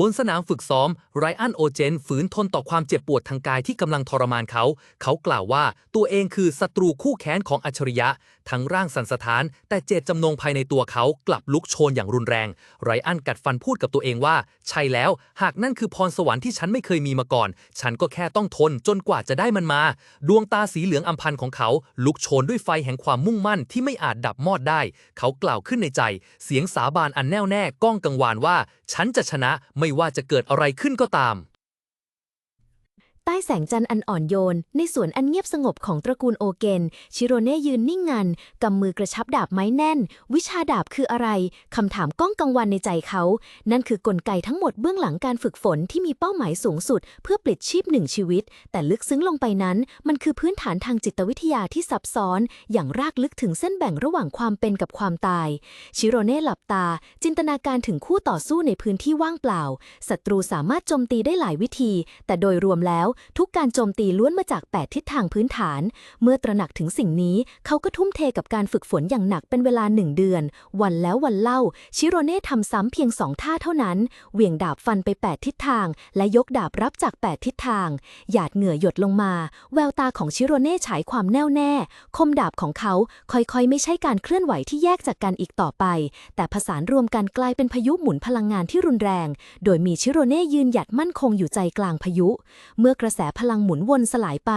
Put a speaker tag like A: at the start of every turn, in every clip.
A: บนสนามฝึกซ้อม ไรอันโอเจนฝืนทนต่อความเจ็บปวดทางกายที่กำลังทรมานเขา เขากล่าวว่าตัวเองคือศัตรูคู่แค้นของอัจฉริยะ ทั้งร่างสันสถาน แต่เจตจำนงภายในตัวเขากลับลุกโชนอย่างรุนแรง ไรอันกัดฟันพูดกับตัวเองว่า ใช่แล้ว หากนั่นคือพรสวรรค์ที่ฉันไม่เคยมีมาก่อน ฉันก็แค่ต้องทนจนกว่าจะได้มันมา ดวงตาสีเหลืองอำพันของเขา ลุกโชนด้วยไฟแห่งความมุ่งมั่นที่ไม่อาจดับมอดได้ เขากล่าวขึ้นในใจ เสียงสาบานอันแน่วแน่ก้องกังวานว่า ฉันจะชนะไม่ว่าจะเกิดอะไรขึ้นก็ตาม
B: ใต้แสงจันทร์อันอ่อนโยน ในสวนอันเงียบสงบของตระกูลโอเกน ชิโรเน่ยืนนิ่งงัน กำมือกระชับดาบไม้แน่น วิชาดาบคืออะไร คำถามก้องกังวันในใจเขา นั่นคือกลไกทั้งหมดเบื้องหลังการฝึกฝนที่มีเป้าหมายสูงสุด เพื่อปลิดชีพหนึ่งชีวิต แต่ลึกซึ้งลงไปนั้น มันคือพื้นฐานทางจิตวิทยาที่ซับซ้อน อย่างรากลึกถึงเส้นแบ่งระหว่างความเป็นกับความตาย ชิโรเน่หลับตา จินตนาการถึงคู่ต่อสู้ในพื้นที่ว่างเปล่าศัตรูสามารถโจมตีได้หลายวิธี แต่โดยรวมแล้วทุกการโจมตีล้วนมาจาก 8 ทิศทางพื้นฐาน เมื่อตระหนักถึงสิ่งนี้ เขาก็ทุ่มเทกับการฝึกฝนอย่างหนักเป็นเวลาหนึ่งเดือน วันแล้ววันเล่า ชิโรเน่ทำซ้ำเพียงสองท่าเท่านั้น เหวี่ยงดาบฟันไป 8 ทิศทาง และยกดาบรับจาก 8 ทิศทาง หยาดเหงื่อหยดลงมา แววตาของชิโรเน่ฉายความแน่วแน่ คมดาบของเขาค่อยๆ ไม่ใช่การเคลื่อนไหวที่แยกจากกันอีกต่อไป แต่ผสานรวมกันกลายเป็นพายุหมุนพลังงานที่รุนแรง โดยมีชิโรเน่ยืนหยัดมั่นคงอยู่ใจกลางพายุ เมื่อกระระแสพลังหมุนวนสลายไป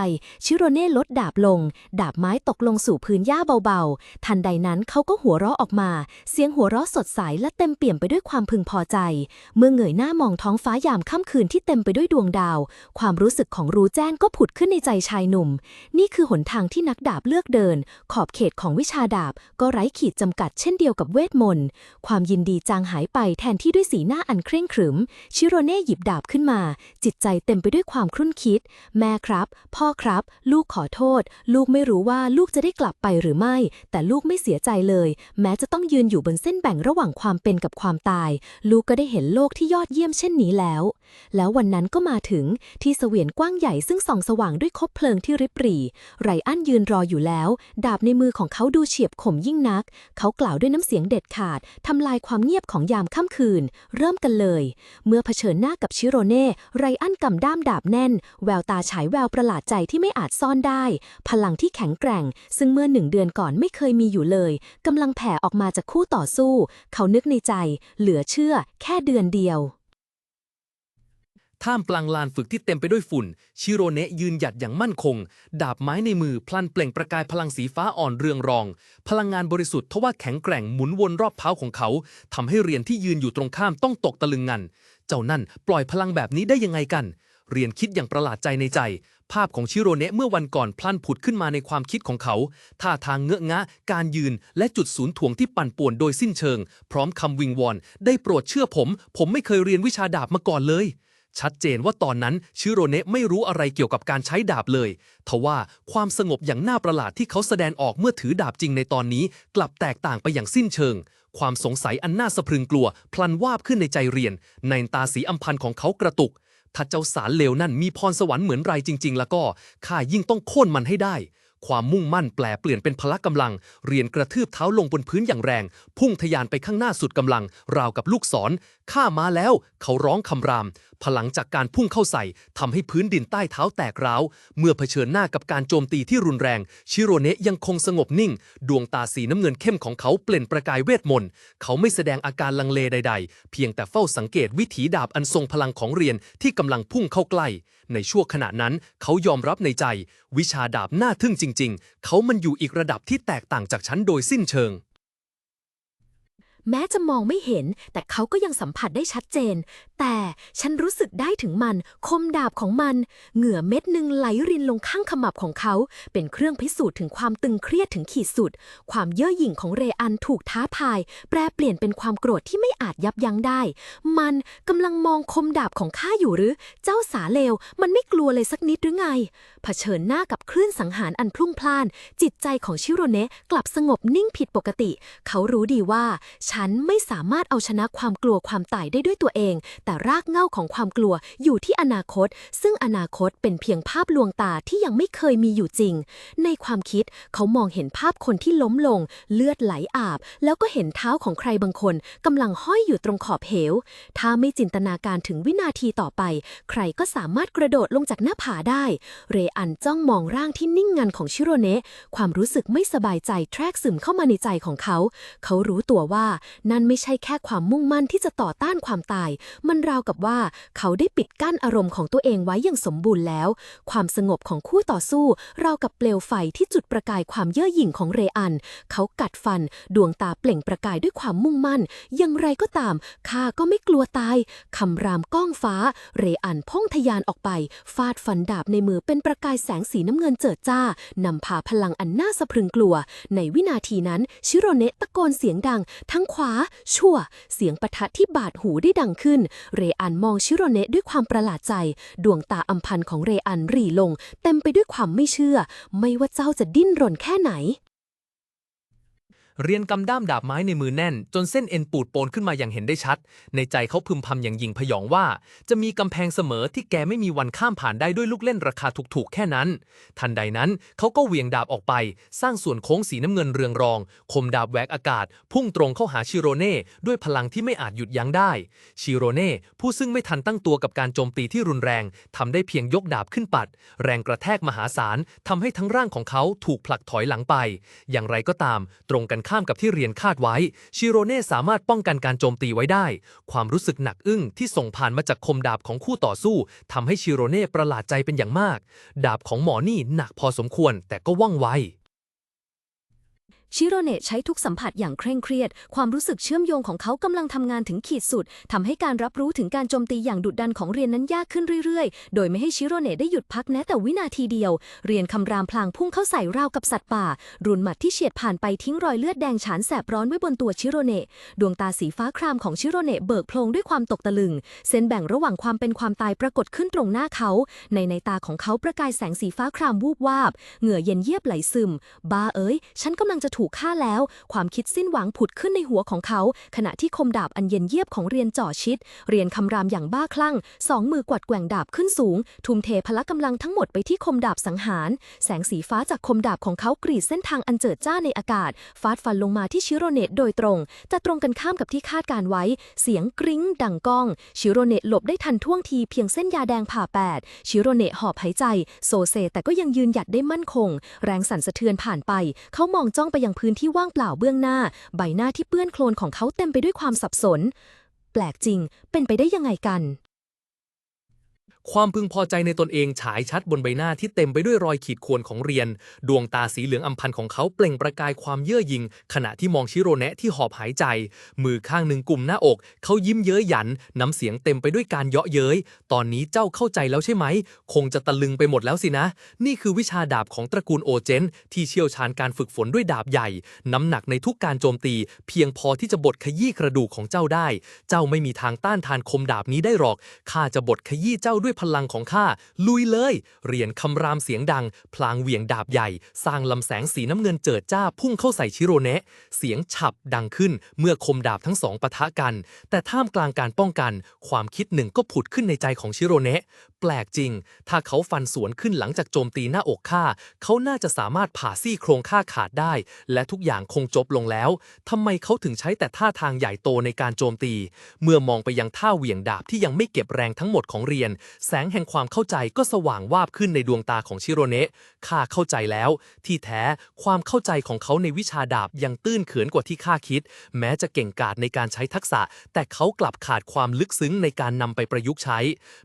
B: ชิโรเน่ลดดาบลง ดาบไม้ตกลงสู่พื้นหญ้าเบาๆ ทันใดนั้นเขาก็หัวเราะออกมา เสียงหัวเราะสดใสและเต็มเปี่ยมไปด้วยความพึงพอใจ เมื่อเงยหน้ามองท้องฟ้ายามค่ำคืนที่เต็มไปด้วยดวงดาว ความรู้สึกของรู้แจ้งก็ผุดขึ้นในใจชายหนุ่ม นี่คือหนทางที่นักดาบเลือกเดิน ขอบเขตของวิชาดาบก็ไร้ขีดจำกัดเช่นเดียวกับเวทมนต์ ความยินดีจางหายไปแทนที่ด้วยสีหน้าอันเคร่งขรึม ชิโรเน่หยิบดาบขึ้นมา จิตใจเต็มไปด้วยความครุ่นคิด แม่ครับ พ่อครับ ลูกขอโทษ ลูกไม่รู้ว่าลูกจะได้กลับไปหรือไม่ แต่ลูกไม่เสียใจเลย แม้จะต้องยืนอยู่บนเส้นแบ่งระหว่างความเป็นกับความตาย ลูกก็ได้เห็นโลกที่ยอดเยี่ยมเช่นนี้แล้ว แล้ววันนั้นก็มาถึงที่เสวียนกว้างใหญ่ซึ่งส่องสว่างด้วยคบเพลิงที่ริบหรี่ ไรอันยืนรออยู่แล้ว ดาบในมือของเขาดูเฉียบคมยิ่งนัก เขากล่าวด้วยน้ำเสียงเด็ดขาดทำลายความเงียบของยามค่ำคืน เริ่มกันเลย เมื่อเผชิญหน้ากับชิโรเน่ไรอันกำด้ามดาบแน่น แววตาฉายแววประหลาดใจที่ไม่อาจซ่อนได้ พลังที่แข็งแกร่ง ซึ่งเมื่อหนึ่งเดือนก่อนไม่เคยมีอยู่เลยกำลังแผ่ออกมาจากคู่ต่อสู้ เขานึกในใจ เหลือเชื่อ แค่เดือนเดียว
A: ท่ามกลางลานฝึกที่เต็มไปด้วยฝุ่น ชิโรเนะยืนหยัดอย่างมั่นคง ดาบไม้ในมือพลันเปล่งประกายพลังสีฟ้าอ่อนเรืองรอง พลังงานบริสุทธิ์ทว่าแข็งแกร่งหมุนวนรอบเท้าของเขาทำให้เรียนที่ยืนอยู่ตรงข้ามต้องตกตะลึงงัน เจ้านั่นปล่อยพลังแบบนี้ได้ยังไงกัน เรียนคิดอย่างประหลาดใจในใจ ภาพของชิโรเนะเมื่อวันก่อนพลันผุดขึ้นมาในความคิดของเขาท่าทางเงอะงะ การยืนและจุดศูนย์ถ่วงที่ปั่นป่วนโดยสิ้นเชิง พร้อมคำวิงวอน ได้โปรดเชื่อผม ผมไม่เคยเรียนวิชาดาบมาก่อนเลย ชัดเจนว่าตอนนั้นชิโรเนะไม่รู้อะไรเกี่ยวกับการใช้ดาบเลย ทว่าความสงบอย่างน่าประหลาดที่เขาแสดงออกเมื่อถือดาบจริงในตอนนี้ กลับแตกต่างไปอย่างสิ้นเชิง ความสงสัยอันน่าสะพรึงกลัว พลันวาบขึ้นในใจเรียน ในตาสีอำพันธ์ของเขากระตุก ถ้าเจ้าสารเลวนั่นมีพรสวรรค์เหมือนไรจริง ๆ แล้วก็ข้ายิ่งต้องโค่นมันให้ได้ ความมุ่งมั่นแปลเปลี่ยนเป็นพละกำลัง เรียนกระทืบเท้าลงบนพื้นอย่างแรง พุ่งทะยานไปข้างหน้าสุดกำลัง ราวกับลูกศร ข้ามาแล้ว เขาร้องคำราม พลังจากการพุ่งเข้าใส่ทำให้พื้นดินใต้เท้าแตกร้าว เมื่อเผชิญหน้ากับการโจมตีที่รุนแรง ชิโรเนะยังคงสงบนิ่ง ดวงตาสีน้ำเงินเข้มของเขาเปล่งประกายเวทมนต์ เขาไม่แสดงอาการลังเลใด ๆ เพียงแต่เฝ้าสังเกตวิถีดาบอันทรงพลังของเรียนที่กำลังพุ่งเข้าใกล้ ในช่วงขณะนั้น เขายอมรับในใจ วิชาดาบหน่าทึ่งจริง ๆ เขามันอยู่อีกระดับที่แตกต่างจากฉันโดยสิ้นเชิง
B: แม้จะมองไม่เห็น แต่เขาก็ยังสัมผัสได้ชัดเจน แต่ฉันรู้สึกได้ถึงมัน คมดาบของมัน เหงื่อเม็ดหนึ่งไหลรินลงข้างขมับของเขา เป็นเครื่องพิสูจน์ถึงความตึงเครียดถึงขีดสุด ความเย่อหยิ่งของเรอันถูกท้าทาย แปรเปลี่ยนเป็นความโกรธที่ไม่อาจยับยั้งได้ มันกำลังมองคมดาบของข้าอยู่หรือ เจ้าสาเลว มันไม่กลัวเลยสักนิดหรือไง เผชิญหน้ากับคลื่นสังหารอันพลุ่งพล่าน จิตใจของชิโรเนะกลับสงบนิ่งผิดปกติ เขารู้ดีว่าฉันไม่สามารถเอาชนะความกลัวความตายได้ด้วยตัวเอง แต่รากเหง้าของความกลัวอยู่ที่อนาคต ซึ่งอนาคตเป็นเพียงภาพลวงตาที่ยังไม่เคยมีอยู่จริง ในความคิดเขามองเห็นภาพคนที่ล้มลง เลือดไหลอาบ แล้วก็เห็นเท้าของใครบางคนกำลังห้อยอยู่ตรงขอบเหว ถ้าไม่จินตนาการถึงวินาทีต่อไป ใครก็สามารถกระโดดลงจากหน้าผาได้ เรอันจ้องมองร่างที่นิ่งงันของชิโรเนะ ความรู้สึกไม่สบายใจแทรกซึมเข้ามาในใจของเขา เขารู้ตัวว่านั่นไม่ใช่แค่ความมุ่งมั่นที่จะต่อต้านความตาย มันราวกับว่าเขาได้ปิดกั้นอารมณ์ของตัวเองไว้อย่างสมบูรณ์แล้ว ความสงบของคู่ต่อสู้ ราวกับเปลวไฟที่จุดประกายความเย่อหยิ่งของเรอัน เขากัดฟัน ดวงตาเปล่งประกายด้วยความมุ่งมั่น อย่างไรก็ตามข้าก็ไม่กลัวตายคำรามก้องฟ้า เรอันพ่งทะยานออกไป ฟาดฟันดาบในมือเป็นประกายแสงสีน้ำเงินเจิดจ้านำพาพลังอันน่าสะพรึงกลัว ในวินาทีนั้น ชิโรเนะตะโกนเสียงดังทั้งขวา ชั่ว เสียงปะทะที่บาดหูได้ดังขึ้น เรอันมองชิโรเนะด้วยความประหลาดใจ ดวงตาอัมพันของเรอันรีลง เต็มไปด้วยความไม่เชื่อ ไม่ว่าเจ้าจะดิ้นรนแค่ไหน
A: เรียนกำด้ามดาบไม้ในมือแน่น จนเส้นเอ็นปูดโปนขึ้นมาอย่างเห็นได้ชัด ในใจเขาพึมพำอย่างยิงพยองว่า จะมีกำแพงเสมอที่แกไม่มีวันข้ามผ่านได้ด้วยลูกเล่นราคาถูกๆ แค่นั้น ทันใดนั้นเขาก็เหวี่ยงดาบออกไป สร้างส่วนโค้งสีน้ำเงินเรืองรอง คมดาบแหวกอากาศ พุ่งตรงเข้าหาชิโรเน่ด้วยพลังที่ไม่อาจหยุดยั้งได้ ชิโรเน่ผู้ซึ่งไม่ทันตั้งตัวกับการโจมตีที่รุนแรงทำได้เพียงยกดาบขึ้นปัด แรงกระแทกมหาศาลทำให้ทั้งร่างของเขาถูกผลักถอยหลังไป อย่างไรก็ตาม ตรงกันกันข้ามกับที่เรียนคาดไว้ ชิโรเน่สามารถป้องกันการโจมตีไว้ได้ ความรู้สึกหนักอึ้งที่ส่งผ่านมาจากคมดาบของคู่ต่อสู้ทำให้ชิโรเน่ประหลาดใจเป็นอย่างมาก ดาบของหมอนี่หนักพอสมควรแต่ก็ว่องไว
B: ชิโรเนะใช้ทุกสัมผัสอย่างเคร่งเครียด ความรู้สึกเชื่อมโยงของเขากำลังทำงานถึงขีดสุดทำให้การรับรู้ถึงการโจมตีอย่างดุดันของเรียนนั้นยากขึ้นเรื่อยๆ โดยไม่ให้ชิโรเนะได้หยุดพักแม้แต่วินาทีเดียว เรียนคำรามพลางพุ่งเข้าใส่ราวกับสัตว์ป่า รุนหมัดที่เฉียดผ่านไปทิ้งรอยเลือดแดงฉานแสบร้อนไว้บนตัวชิโรเนะดวงตาสีฟ้าครามของชิโรเนะเบิกโพลงด้วยความตกตะลึง เส้นแบ่งระหว่างความเป็นความตายปรากฏขึ้นตรงหน้าเขา ในในตาของเขาประกายแสงสีฟ้าครามวูบวาบ เหงื่อเย็นเยียบไหลซึม บ้าเอ้ย ฉันกำลังจะถูกฆ่าแล้ว ความคิดสิ้นหวังผุดขึ้นในหัวของเขา ขณะที่คมดาบอันเย็นเยียบของเรียนจ่อชิด เรียนคำรามอย่างบ้าคลั่ง สองมือกวัดแกว่งดาบขึ้นสูง ทุ่มเทพละกำลังทั้งหมดไปที่คมดาบสังหาร แสงสีฟ้าจากคมดาบของเขากรีดเส้นทางอันเจิดจ้าในอากาศ ฟาดฟันลงมาที่ชิโรเนะโดยตรง แต่ตรงกันข้ามกับที่คาดการไว้ เสียงกริ้งดังก้อง ชิโรเนะหลบได้ทันท่วงทีเพียงเส้นยาแดงผ่าแปด ชิโรเนะหอบหายใจ โซเซแต่ก็ยังยืนหยัดได้มั่นคง แรงสั่นสะเทือนผ่านไป เขามองจ้องไปยังพื้นที่ว่างเปล่าเบื้องหน้า ใบหน้าที่เปื้อนโคลนของเขาเต็มไปด้วยความสับสน แปลกจริง เป็นไปได้ยังไงกัน
A: ความพึงพอใจในตนเองฉายชัดบนใบหน้าที่เต็มไปด้วยรอยขีดข่วนของเรียน ดวงตาสีเหลืองอำพันของเขาเปล่งประกายความเย่อหยิ่งขณะที่มองชิโรเนะที่หอบหายใจ มือข้างหนึ่งกุมหน้าอก เขายิ้มเย้ยหยัน น้ำเสียงเต็มไปด้วยการเยาะเย้ย ตอนนี้เจ้าเข้าใจแล้วใช่ไหม คงจะตะลึงไปหมดแล้วสินะ นี่คือวิชาดาบของตระกูลโอเจน ที่เชี่ยวชาญการฝึกฝนด้วยดาบใหญ่ น้ำหนักในทุกการโจมตี เพียงพอที่จะบดขยี้กระดูกของเจ้าได้ เจ้าไม่มีทางต้านทานคมดาบนี้ได้หรอกข้าจะบดขยี้เจ้าด้วยพลังของข้าลุยเลย เรียนคำรามเสียงดัง พลางเหวี่ยงดาบใหญ่ สร้างลำแสงสีน้ำเงินเจิดจ้าพุ่งเข้าใส่ชิโรเนะเสียงฉับดังขึ้นเมื่อคมดาบทั้งสองปะทะกัน แต่ท่ามกลางการป้องกัน ความคิดหนึ่งก็ผุดขึ้นในใจของชิโรเนะแปลกจริง ถ้าเขาฟันสวนขึ้นหลังจากโจมตีหน้าอกข้าเขาน่าจะสามารถผ่าซี่โครงข้าขาดได้ และทุกอย่างคงจบลงแล้วทำไมเขาถึงใช้แต่ท่าทางใหญ่โตในการโจมตี เมื่อมองไปยังท่าเหวี่ยงดาบที่ยังไม่เก็บแรงทั้งหมดของเรียนแสงแห่งความเข้าใจก็สว่างวาบขึ้นในดวงตาของชิโรเนะข้าเข้าใจแล้ว ที่แท้ความเข้าใจของเขาในวิชาดาบยังตื้นเขินกว่าที่ข้าคิด แม้จะเก่งกาจในการใช้ทักษะ แต่เขากลับขาดความลึกซึ้งในการนำไปประยุกต์ใช้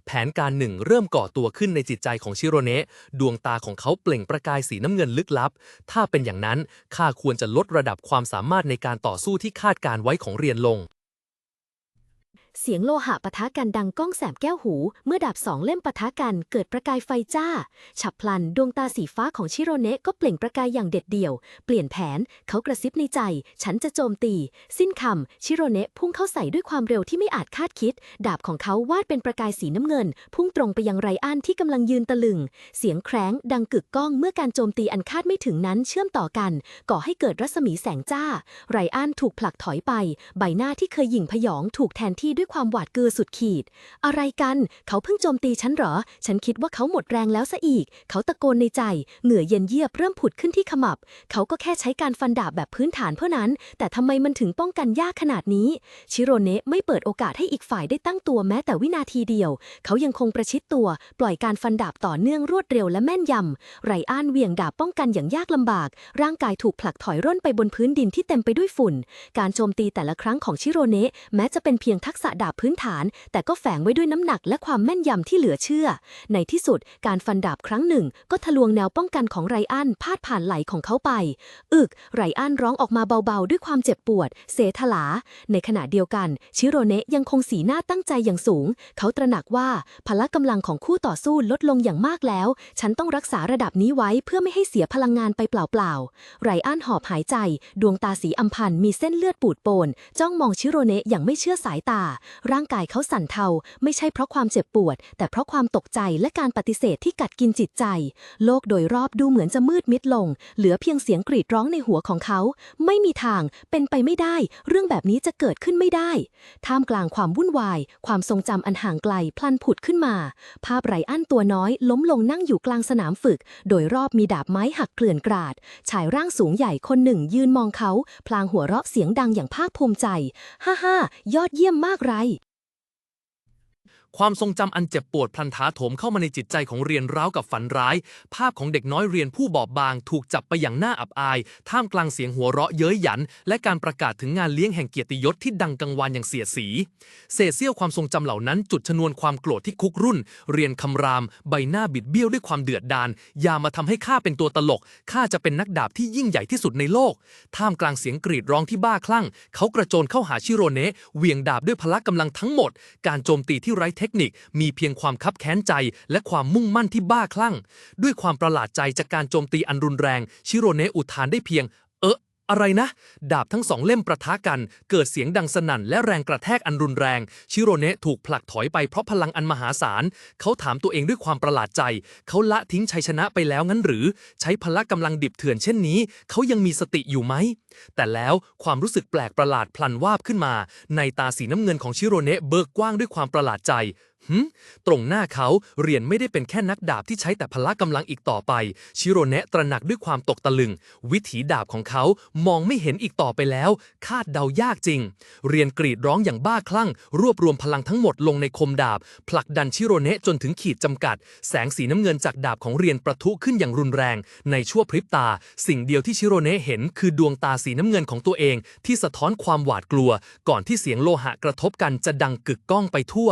A: แผนการหนึ่งเริ่มก่อตัวขึ้นในจิตใจของชิโรเนะดวงตาของเขาเปล่งประกายสีน้ำเงินลึกลับ ถ้าเป็นอย่างนั้นข้าควรจะลดระดับความสามารถในการต่อสู้ที่คาดการไว้ของเรียนลง
B: เสียงโลหะปะทะกันดังก้องแสบแก้วหู เมื่อดาบสองเล่มปะทะกันเกิดประกายไฟจ้า ฉับพลันดวงตาสีฟ้าของชิโรเนะก็เปล่งประกายอย่างเด็ดเดี่ยว เปลี่ยนแผนเขากระซิบในใจ ฉันจะโจมตี สิ้นคำชิโรเนะพุ่งเข้าใส่ด้วยความเร็วที่ไม่อาจคาดคิด ดาบของเขาวาดเป็นประกายสีน้ำเงิน พุ่งตรงไปยังไรอันที่กำลังยืนตะลึง เสียงแคร้งดังกึกก้องเมื่อการโจมตีอันคาดไม่ถึงนั้นเชื่อมต่อกัน ก่อให้เกิดรัศมีแสงจ้า ไรอันถูกผลักถอยไป ใบหน้าที่เคยหยิ่งพยองถูกแทนที่ด้วยความหวาดกลัวสุดขีด อะไรกัน เขาเพิ่งโจมตีฉันเหรอ ฉันคิดว่าเขาหมดแรงแล้วซะอีก เขาตะโกนในใจ เหงื่อเย็นเยียบเริ่มผุดขึ้นที่ขมับ เขาก็แค่ใช้การฟันดาบแบบพื้นฐานเท่านั้น แต่ทำไมมันถึงป้องกันยากขนาดนี้ ชิโรเนะไม่เปิดโอกาสให้อีกฝ่ายได้ตั้งตัวแม้แต่วินาทีเดียว เขายังคงประชิดตัว ปล่อยการฟันดาบต่อเนื่องรวดเร็วและแม่นยำ ไรอันเวียงดาบป้องกันอย่างยากลำบาก ร่างกายถูกผลักถอยร่นไปบนพื้นดินที่เต็มไปด้วยฝุ่น การโจมตีแต่ละครั้งของชิโรเนะแม้จะเป็นเพียงทักษะดาบพื้นฐาน แต่ก็แฝงไว้ด้วยน้ำหนักและความแม่นยำที่เหลือเชื่อ ในที่สุดการฟันดาบครั้งหนึ่ง ก็ทะลวงแนวป้องกันของไรอันพาดผ่านไหลของเขาไป อึกไรอันร้องออกมาเบาๆ ด้วยความเจ็บปวด เสถลา ในขณะเดียวกัน ชิโรเนะยังคงสีหน้าตั้งใจอย่างสูง เขาตระหนักว่าพละกำลังของคู่ต่อสู้ลดลงอย่างมากแล้ว ฉันต้องรักษาระดับนี้ไว้เพื่อไม่ให้เสียพลังงานไปเปล่าๆไรอันหอบหายใจ ดวงตาสีอำพันมีเส้นเลือดปูดโปน จ้องมองชิโรเนะอย่างไม่เชื่อสายตาร่างกายเขาสั่นเทาไม่ใช่เพราะความเจ็บปวด แต่เพราะความตกใจและการปฏิเสธที่กัดกินจิตใจ โลกโดยรอบดูเหมือนจะมืดมิดลง เหลือเพียงเสียงกรีดร้องในหัวของเขา ไม่มีทางเป็นไปไม่ได้ เรื่องแบบนี้จะเกิดขึ้นไม่ได้ ท่ามกลางความวุ่นวาย ความทรงจำอันห่างไกลพลันผุดขึ้นมา ภาพไรอันตัวน้อย ล้มลงนั่งอยู่กลางสนามฝึก โดยรอบมีดาบไม้หักเกลื่อนกราด ชายร่างสูงใหญ่คนหนึ่งยืนมองเขา พลางหัวเราะเสียงดังอย่างภาคภูมิใจ ฮ่าฮ่ายอดเยี่ยมมากไร
A: ความทรงจำอันเจ็บปวดพลันท้าโถมเข้ามาในจิตใจของเรียนร้าวกับฝันร้าย ภาพของเด็กน้อยเรียนผู้บอบบาง ถูกจับไปอย่างน่าอับอาย ท่ามกลางเสียงหัวเราะเย้ยหยัน และการประกาศถึงงานเลี้ยงแห่งเกียรติยศที่ดังกังวานอย่างเสียสี เศษเสี้ยวความทรงจำเหล่านั้น จุดชนวนความโกรธที่คุกรุ่น เรียนคำราม ใบหน้าบิดเบี้ยวด้วยความเดือดดาลอย่ามาทำให้ข้าเป็นตัวตลกข้าจะเป็นนักดาบที่ยิ่งใหญ่ที่สุดในโลก ท่ามกลางเสียงกรีดร้องที่บ้าคลั่ง เขากระโจนเข้าหาชิโรเนะเหวี่ยงดาบด้วยพละกำลังทั้งหมด การโจมตีที่ไร้เทคนิค มีเพียงความคับแค้นใจ และความมุ่งมั่นที่บ้าคลั่ง ด้วยความประหลาดใจจากการโจมตีอันรุนแรง ชิโรเนะอุทานได้เพียง เออ อะไรนะ ดาบทั้งสองเล่มประทะกัน เกิดเสียงดังสนั่นและแรงกระแทกอันรุนแรง ชิโรเนะถูกผลักถอยไปเพราะพลังอันมหาศาล เขาถามตัวเองด้วยความประหลาดใจ เขาละทิ้งชัยชนะไปแล้วงั้นหรือ ใช้พละกำลังดิบเถื่อนเช่นนี้ เขายังมีสติอยู่ไหม แต่แล้วความรู้สึกแปลกประหลาดพลันวาบขึ้นมา ในตาสีน้ำเงินของชิโรเนะเบิกกว้างด้วยความประหลาดใจ หึตรงหน้าเขาเรียนไม่ได้เป็นแค่นักดาบที่ใช้แต่พละกำลังอีกต่อไป ชิโรเนะตระหนักด้วยความตกตะลึง วิถีดาบของเขามองไม่เห็นอีกต่อไปแล้ว คาดเดายากจริง เรียนกรีดร้องอย่างบ้าคลั่ง รวบรวมพลังทั้งหมดลงในคมดาบ ผลักดันชิโรเนะจนถึงขีดจำกัด แสงสีน้ำเงินจากดาบของเรียนประทุขึ้นอย่างรุนแรง ในชั่วพริบตา สิ่งเดียวที่ชิโรเนะเห็นคือดวงตาสีน้ำเงินของตัวเอง ที่สะท้อนความหวาดกลัว ก่อนที่เสียงโลหะกระทบกันจะดังกึกก้องไปทั่ว